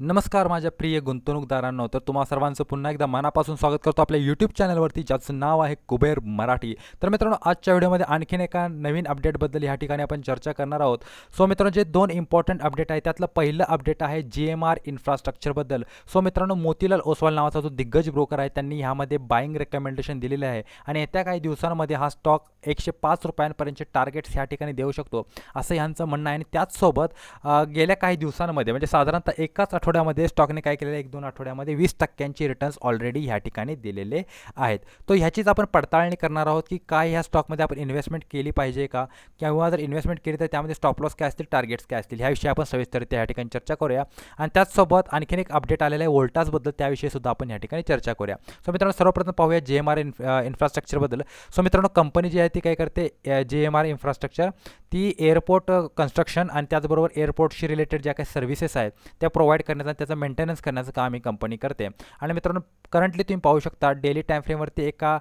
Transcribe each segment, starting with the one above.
नमस्कार माझ्या प्रिय गुंतवणूकदारांनो तर तुम्हा सर्वांचं पुन्हा एकदा मनापासून स्वागत करतो आपल्या यूट्यूब चॅनलवरती ज्याचं नाव आहे कुबेर मराठी. तर मित्रांनो आजच्या व्हिडिओमध्ये आणखीन एका नवीन अपडेटबद्दल या ठिकाणी आपण चर्चा करणार आहोत. सो मित्रांनो जे दोन इम्पॉर्टंट अपडेट आहे त्यातलं पहिलं अपडेट आहे जी एम आर इन्फ्रास्ट्रक्चरबद्दल सो मित्रांनो मोतीलाल ओसवाल नावाचा जो दिग्गज ब्रोकर आहे त्यांनी ह्यामध्ये बाईंग रेकमेंडेशन दिलेले आहे. आणि येत्या काही दिवसांमध्ये हा स्टॉक एकशे पाच रुपयांपर्यंतचे टार्गेट्स ह्या ठिकाणी देऊ शकतो. असं ह्यांचं म्हणणं आहे. आणि त्याचसोबत गेल्या काही दिवसांमध्ये म्हणजे साधारणतः एकाच आठवड्यामध्ये स्टॉकने काय केलेलं आहे? एक दोन आठवड्यामध्ये वीस टक्क्यांची रिटर्न्स ऑलरेडी ह्या ठिकाणी दिलेले आहेत. तो ह्याचीच आपण पडताळणी करणार आहोत की काय ह्या स्टॉकमध्ये आपण इन्व्हेस्टमेंट केली पाहिजे का? किंवा जर इन्व्हेस्टमेंट केली तर त्यामध्ये स्टॉप लॉस काय असतील? टार्गेट्स काय असतील? ह्याविषयी आपण सविस्तर या ठिकाणी चर्चा करूया. आणि त्याचसोबत आणखीन एक अपडेट आलेलं आहे वोल्टासबद्दल त्याविषयी सुद्धा आपण या ठिकाणी चर्चा करूया. सो मित्रांनो सर्वप्रथम पाहूया जे एम आर इन्फ्रास्ट्रक्चरबद्दल सो मित्रांनो कंपनी जी आहे ती काय करते जे एम आर इन्फ्रास्ट्रक्चर ती एअरपोर्ट कन्स्ट्रक्शन आणि त्याचबरोबर एअरपोर्टशी रिलेटेड ज्या काही सर्व्हिसेस आहेत त्या प्रोव्हाइड करण्याचं त्याचं मेंटेनन्स करण्याचं काम ही कंपनी करते. आणि मित्रांनो करंटली तुम्ही पाहू शकता डेली टाईमफ्रेमवरती एका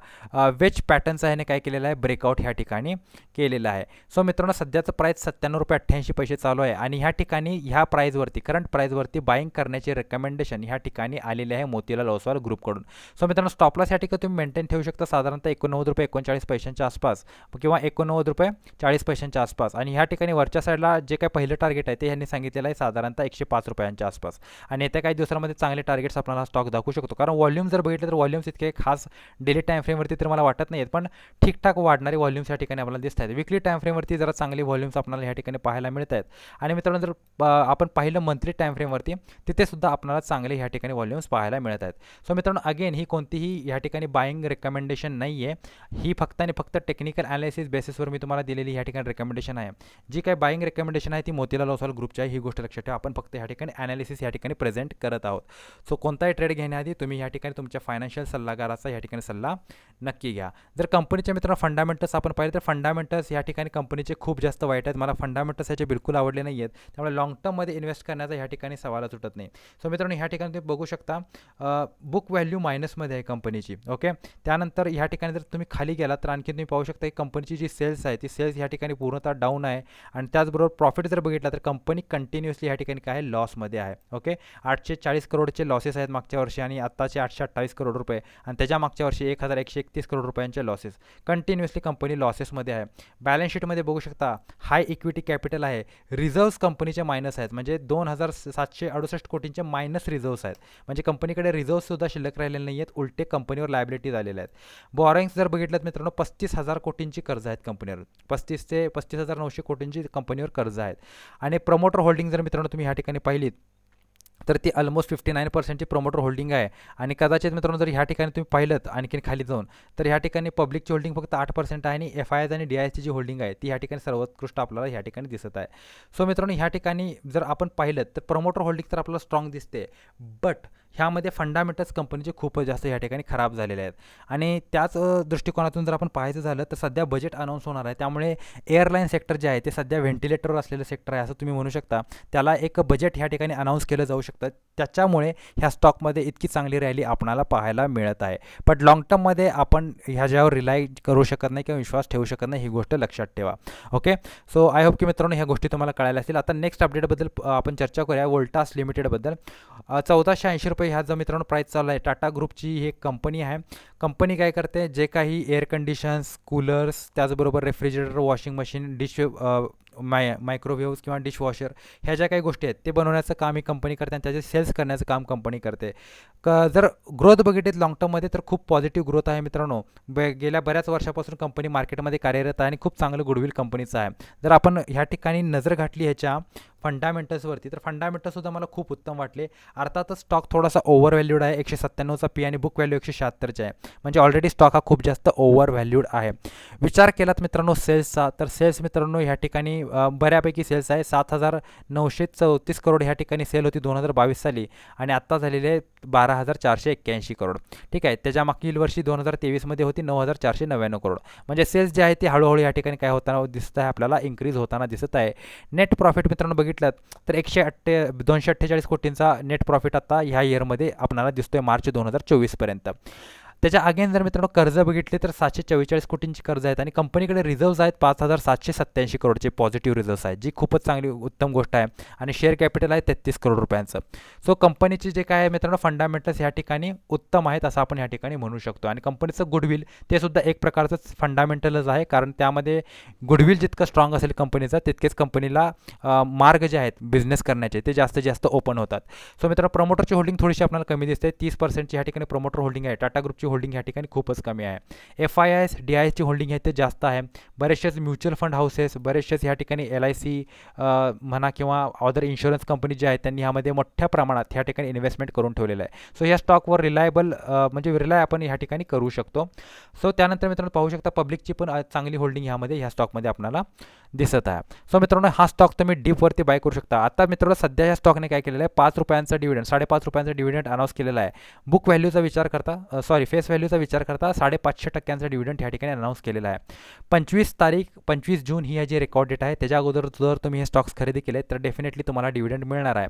वेज पॅटर्नचा ह्याने काय केलेलं आहे ब्रेकआउट ह्या ठिकाणी केलेलं आहे. सो मित्रांनो सध्याचं प्राईस सत्त्याण्णव रुपये अठ्ठ्याऐंशी पैसे चालू आहे आणि ह्या ठिकाणी ह्या प्राईजवरती करंट प्राईजवरती बाईंग करण्याचे रेकमेंडेशन ह्या ठिकाणी आलेले आहे मोतीलाल ओसवाल ग्रुपकडून सो मित्रांनो स्टॉपलॉस ह्या ठिकाणी तुम्ही मेंटेन ठेवू शकता साधारणतः एकोणनव्वद रुपये एकोणचाळीस पैशांच्या आसपास. किंवा एकोणनव्वद रुपये चाळीस पैशांच्या आसपास. आणि ह्या ठिकाणी वरच्या साईडला जे काही पहिलं टार्गेट आहे ते ह्यांनी सांगितलेलं आहे साधारणतः एकशे पाच रुपयांच्या आसपास. आणि येत्या काही दिवसांमध्ये चांगले टार्गेट्स आपल्याला स्टॉक दाखवू शकतो. कारण व्हॉल्यूम जर बघितलं तर व्हॉल्यूम्स इतके खास डेली टाईम फ्रेमवरती तर मला वाटत नाही आहेत पण ठीकठाक वाढणारे व्हॉल्यूम्स या ठिकाणी आपल्याला दिसत आहेत. विकली टाईम फ्रेमवरती जरा चांगले व्हॉल्यूम्स आपल्याला ह्या ठिकाणी पाहायला मिळत आहेत. आणि मित्रांनो जर आपण पाहिलं मंथली टाईम फ्रेमवरती तिथेसुद्धा आपल्याला चांगले ह्या ठिकाणी व्हॉल्यूम्स पाहायला मिळत आहेत. सो मित्रांनो अगेन ही कोणतीही ह्या ठिकाणी बाईंग रेकमेंडेशन नाही आहे ही फक्त आणि फक्त टेक्निक टेक्निकल ॲनालिसिस बेसिसवर मी तुम्हाला दिलेली ह्या ठिकाणी रेकमेंडेशन आहे. जी काही बाईंग रेकमेंडेशन आहे ती मोतीलाल ओसवाल ग्रुपची आहे. ही गोष्ट लक्षात ठेवा. आपण फक्त ह्या ठिकाणी ॲनालिसिस या ठिकाणी प्रेझेंट करत आहोत. सो कोणताही ट्रेड घेण्याआधी तुम्ही ह्या ठिकाणी तुमच्या फायनान्शियल सल्लागाराचा ह्या ठिकाणी सल्ला नक्की घ्या. जर कंपनीच्या मित्रांनो फंडामेंटल्स आपण पाहिले तर फंडामेंटल्स ह्या ठिकाणी कंपनीचे खूप जास्त वाईट आहेत. मला फंडामेंटल्स ह्याचे बिलकुल आवडले नाही आहेत त्यामुळे लॉंग टर्ममध्ये इन्व्हेस्ट करण्याचा ह्या ठिकाणी सवालच उठत नाही. सो मित्रांनो ह्या ठिकाणी तुम्ही बघू शकता बुक व्हॅल्यू मायनसमध्ये आहे कंपनीची ओके त्यानंतर ह्या ठिकाणी जर तुम्ही खाली गेलात तर आणखी तुम्ही पाहू शकता की कंपनीची जी सेल्स आहे ती सेल्स ह्या ठिकाणी पूर्णतः डाऊन आहे. आणि त्याचबरोबर प्रॉफिट जर बघितला तर कंपनी कंटिन्युअसली ह्या ठिकाणी काय लॉसमध्ये आहे. ओके आठशे चाळीस करोडचे लॉसेस आहेत मागच्या वर्षी आणि आत्ताचे आठशे अठ्ठावीस करोड रुपये. आणि त्याच्या मागच्या वर्षी एक हजार एकशे एकतीस करोड रुपयांचे लॉसेस कंटिन्युअसली कंपनी लॉसेसमध्ये आहे. बॅलन्स शीटमध्ये बघू शकता हाय इक्विटी कॅपिटल आहे. रिझर्व्स कंपनीचे मायनस आहेत. म्हणजे दोन हजार सातशे अडुसष्ट कोटींचे मायनस रिझर्व्स आहेत. म्हणजे कंपनीकडे रिझर्व्हसुद्धा शिल्लक राहिलेले नाही आहेत उलटे कंपनीवर लायबिलिटीज आलेल्या आहेत. बॉरिंग्स जर बघितलं मित्रांनो पस्तीस हजार कोटींची कर्ज आहेत कंपनीवर. पस्तीस ते पस्तीस हजार नऊशे कोटींची कंपनीवर कर्ज आहेत. आणि प्रमोटर होल्डिंग जर मित्रांनो तुम्ही ह्या ठिकाणी पाहिलीत तर ती ऑलमोस्ट फिफ्टी नाईन पर्सेंटची प्रमोटर होल्डिंग आहे. आणि कदाचित मित्रांनो जर ह्या ठिकाणी तुम्ही पाहिलं आणखीन खाली जाऊन तर ह्या ठिकाणी पब्लिकची होल्डिंग फक्त आठ पर्सेंट आहे आणि एफ आय एस आणि डी आय एसची जी होल्डिंग आहे ती ह्या ठिकाणी सर्वोत्कृष्ट आपल्याला ह्या ठिकाणी दिसत आहे. सो मित्रांनो ह्या ठिकाणी जर आपण पाहिलं तर प्रमोटर होल्डिंग तर आपल्याला स्ट्रॉंग दिसते. बट ह्यामध्ये फंडामेंटल्स कंपनीचे खूपच जास्त ह्या ठिकाणी खराब झालेले आहेत. आणि त्याच दृष्टिकोनातून जर आपण पाहायचं झालं तर सध्या बजेट अनाऊन्स होणार आहे. त्यामुळे एअरलाईन सेक्टर जे आहे ते सध्या व्हेंटिलेटरवर असलेलं सेक्टर आहे असं तुम्ही म्हणू शकता. त्याला एक बजेट ह्या ठिकाणी अनाऊन्स केलं जाऊ शकतं. त्याच्यामुळे ह्या स्टॉकमध्ये इतकी चांगली रॅली आपणाला पाहायला मिळत आहे. बट लॉंग टर्ममध्ये आपण ह्याच्यावर रिलाय करू शकत नाही किंवा विश्वास ठेवू शकत नाही ही गोष्ट लक्षात ठेवा. ओके सो आय होप की मित्रांनो ह्या गोष्टी तुम्हाला कळायला असतील. आता नेक्स्ट अपडेटबद्दल आपण चर्चा करूया. वोल्टास लिमिटेडबद्दल चौदाशे ऐंशी रुपये ह्या जो मित्रांनो प्राईस चालू आहे टाटा ग्रुपची ही एक कंपनी आहे. कंपनी काय करते? जे काही एअर कंडिशन्स कूलर्स त्याचबरोबर रेफ्रिजरेटर वॉशिंग मशीन डिश माय मायक्रोवेव्ह किंवा डिशवॉशर ह्या ज्या काही गोष्टी आहेत ते बनवण्याचं काम ही कंपनी करते आणि त्याचे सेल्स करण्याचं काम कंपनी करते. क जर ग्रोथ बघितली लॉंग टर्ममध्ये तर खूप पॉझिटिव्ह ग्रोथ आहे मित्रांनो. ब गेल्या बऱ्याच वर्षापासून कंपनी मार्केटमध्ये कार्यरत आहे आणि खूप चांगलं गुडविल कंपनीचं आहे. जर आपण ह्या ठिकाणी नजर घातली ह्याच्या फंडामेंटल्सवरती तर फंडामेंटल्ससुद्धा मला खूप उत्तम वाटले. अर्थातच स्टॉक थोडासा ओव्हर व्हॅल्यूड आहे एकशे सत्त्याण्णवचा पी आणि बुक व्हॅल्यू एकशे शहात्तरचे आहे. म्हणजे ऑलरेडी स्टॉक हा खूप जास्त ओव्हर व्हॅल्यूड आहे. विचार केलात मित्रांनो सेल्सचा तर सेल्स मित्रांनो ह्या ठिकाणी बऱ्यापैकी सेल्स आहे. सात हजार नऊशे चौतीस करोड ह्या ठिकाणी सेल होती दोन हजार बावीस साली आणि आत्ता झालेले बारा हजार चारशे एक्क्याऐंशी करोड. ठीक आहे? त्याच्या मागील वर्षी दोन हजार तेवीसमध्ये होती नऊ हजार चारशे नव्याण्णव करोड. म्हणजे सेल्स जे आहे ते हळूहळू या ठिकाणी काय होताना दिसत आहे आपल्याला इन्क्रीज होताना दिसत आहे. नेट प्रॉफिट मित्रांनो बघितलं तर एकशे अठ्ठे दोनशे अठ्ठेचाळीस कोटींचा नेट प्रॉफिट आता ह्या इयरमध्ये आपल्याला दिसतोय मार्च दोन हजार चोवीसपर्यंत त्याच्या अगेन जर मित्रांनो कर्ज बघितले तर सातशे चव्वेचाळीस कोटींची कर्ज आहेत आणि कंपनीकडे रिझर्व्ज आहेत पाच हजार सातशे सत्त्याऐंशी करोडचे पॉझिटिव्ह रिझर्व्स आहेत जी खूपच चांगली उत्तम गोष्ट आहे आणि शेअर कॅपिटल आहे तेहतीस करोड रुपयांचं. सो कंपनीचे जे काय आहे मित्रांनो फंडामेंटल्स ह्या ठिकाणी उत्तम आहेत असं आपण ह्या ठिकाणी म्हणू शकतो. आणि कंपनीचं गुडविल ते सुद्धा एक प्रकारचंच फंडामेंटलच आहे कारण त्यामध्ये गुडविल जितकं स्ट्रॉंग असेल कंपनीचं तितकेच कंपनीला मार्ग जे आहेत बिझनेस करण्याचे ते जास्तीत जास्त ओपन होतात. सो मित्रांनो प्रमोटरची होल्डिंग थोडीशी आपल्याला कमी दिसते. तीस पर्सेंटची ह्या ठिकाणी प्रमोटर होल्डिंग आहे. टाटा ग्रुपची होल्डिंग ह्या ठिकाणी खूपच कमी आहे. F I S D I एसची होल्डिंग आहे ते जास्त आहे. बरेचसेच म्युच्युअल फंड हाऊसेस बरेचसेच ह्या ठिकाणी एल आय सी म्हणा किंवा अदर इन्शुरन्स कंपनी जे आहेत त्यांनी ह्यामध्ये मोठ्या प्रमाणात ह्या ठिकाणी इन्व्हेस्टमेंट करून ठेवलेलं आहे. सो या स्टॉकवर रिलायबल म्हणजे रिलाय आपण ह्या ठिकाणी करू शकतो. सो त्यानंतर मित्रांनो पाहू शकता पब्लिकची पण चांगली होल्डिंग ह्यामध्ये ह्या स्टॉकमध्ये आपल्याला दिसत आहे. सो मित्रांनो हा स्टॉक तुम्ही डीपवरती बाय करू शकता. आता मित्रांनो सध्या या स्टॉकने काय केलेलं आहे? पाच रुपयांचा डिव्हिडंड साडेपाच रुपयांचा डिव्हिडंड अनाऊन्स केलेला आहे. बुक व्हॅल्यूचा विचार करता सॉरी फेस व्हॅल्यूचा विचार करता साडेपाचशे टक्क्यांचा डिव्हिडंट या ठिकाणी अनाऊन्स केलेला आहे. पंचवीस तारीख पंचवीस जून ही जी रेकॉर्ड डेट आहे त्याच्या अगोदर जर तुम्ही हे स्टॉक्स खरेदी केले तर डेफिनेटली तुम्हाला डिव्हिडंट मिळणार आहे.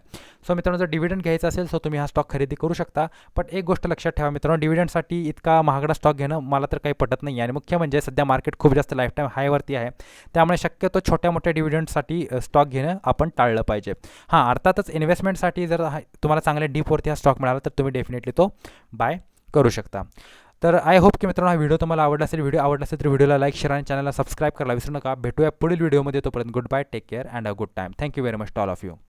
सो मित्रांनो जर डिव्हिडंट घ्यायचा असेल सो तुम्ही हा स्टॉक खरेदी करू शकता. पण एक गोष्ट लक्षात ठेवा मित्रांनो डिव्हिडंटसाठी इतका महागडा स्टॉक घेणं मला तर काही पटत नाही आणि मुख्य म्हणजे सध्या मार्केट खूप जास्त लाईफटाईम हायवरती आहे. त्यामुळे शक्यतो छोट्या मोठ्या डिव्हिडंटसाठी स्टॉक घेणं आपण टाळलं पाहिजे. हां अर्थातच इन्व्हेस्टमेंटसाठी जर तुम्हाला चांगल्या डीपवरती हा स्टॉक मिळाला तर तुम्ही डेफिनेटली तो बाय करू शकता. तर आय होप की मित्रांनो हा व्हिडिओ तुम्हाला आवडला असेल व्हिडिओ आवडला असेल तर व्हिडिओला लाईक शेअर आणि चॅनलला सबस्क्राईब करायला विसरू नका. भेटूया पुढील व्हिडिओमध्ये तोपर्यंत good bye take care and a good time thank you very much all of you